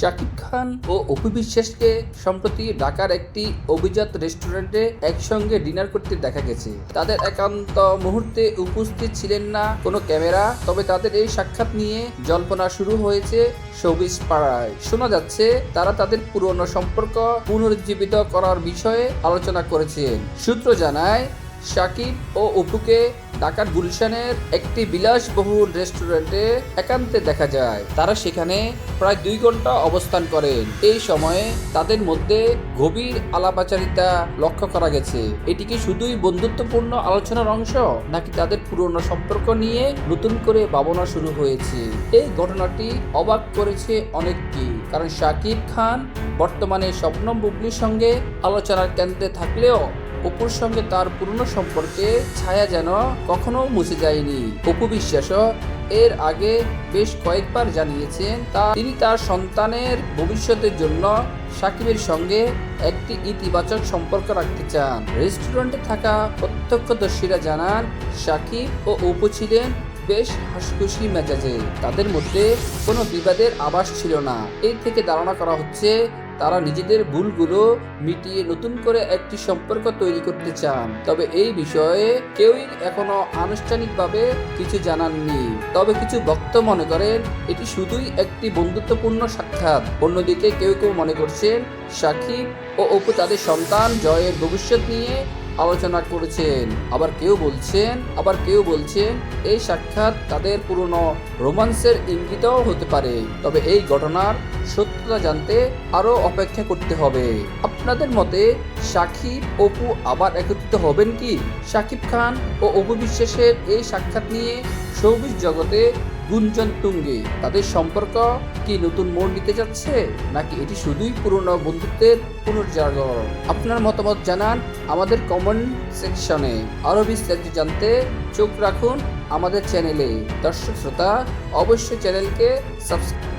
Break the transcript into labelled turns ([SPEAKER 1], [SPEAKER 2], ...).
[SPEAKER 1] শাকিব খান ও অপু বিশ্বাসকে সম্প্রতি ঢাকার একটি অভিজাত রেস্টুরেন্টে একসঙ্গে ডিনার করতে দেখা গেছে। তাদের একান্ত মুহূর্তে উপস্থিত ছিলেন না কোনো ক্যামেরা, তবে তাদের এই সাক্ষাৎ নিয়ে জল্পনা শুরু হয়েছে শোবিস পাড়ায়। শোনা যাচ্ছে, তারা তাদের পুরনো সম্পর্ক পুনরুজ্জীবিত করার বিষয়ে আলোচনা করেছেন। সূত্র জানায় শাকিব ও অপুকে ঢাকার গুলশানের একটি বিলাসবহুল রেস্টুরেন্টে একান্তে দেখা যায়। তারা সেখানে প্রায় দুই ঘণ্টা অবস্থান করেন। এই সময়ে তাদের মধ্যে গভীর আলাপাচারিতা লক্ষ্য করা গেছে। এটি কি শুধুই বন্ধুত্বপূর্ণ আলোচনার অংশ, নাকি তাদের পুরনো সম্পর্ক নিয়ে নতুন করে ভাবনা শুরু হয়েছে? এই ঘটনাটি অবাক করেছে অনেককে, কারণ শাকিব খান বর্তমানে স্বপ্ন বুবলির সঙ্গে আলোচনার কেন্দ্রে থাকলেও অপুর সঙ্গে তার পুরনো সম্পর্কে ছায়া যেন কখনো মুছে যায়নি। অপু বিশ্বাসও এর আগে বেশ কয়েকবার জানিয়েছেন, তা তিনি তার সন্তানের ভবিষ্যতের জন্য সাকিবের সঙ্গে একটি ইতিবাচক সম্পর্ক রাখতে চান। রেস্টুরেন্টে থাকা প্রত্যক্ষদর্শীরা জানান, সাকিব ও অপু ছিলেন বেশ হাসখুশি মেজাজে। তাদের মধ্যে কোনো বিবাদের আভাস ছিল না। এই থেকে ধারণা করা হচ্ছে তারা নিজেদের ভুলগুলো মিটিয়ে নতুন করে একটি সম্পর্ক তৈরি করতে চান। তবে এই বিষয়ে কেউই এখনও আনুষ্ঠানিকভাবে কিছু জানাননি। তবে কিছু বক্ত মনে করেন, এটি শুধুই একটি বন্ধুত্বপূর্ণ সাক্ষাৎ। অন্যদিকে কেউ কেউ মনে করছেন সাকিব ও অপু তাদের সন্তান জয়ের ভবিষ্যৎ নিয়ে আলোচনা করেছেন। আবার কেউ বলছেন, আবার কেউ বলছেন, এই সাক্ষাৎ তাদের পুরনো রোমান্সের ইঙ্গিতও হতে পারে। তবে এই ঘটনার সত্যতা জানতে আরও অপেক্ষা করতে হবে। আপনাদের মতে সাকিব, অপু আবার একত্রিত হবেন কি? সাকিব খান ও অপু বিশ্বাসের এই সাক্ষাৎ নিয়ে শোবিজ জগতে গুঞ্জন তুঙ্গে, তাদের সম্পর্ক কি নতুন মোড় নিতে যাচ্ছে? নাকি এটি শুধুই পুরনো বন্ধুত্বের পুনর্জাগরণ? আপনার মতামত জানান আমাদের কমেন্ট সেকশনে আরও বিস্তারিত জানতে চোখ রাখুন আমাদের চ্যানেলে দর্শক শ্রোতা, অবশ্যই চ্যানেলকে সাবস্ক্রাইব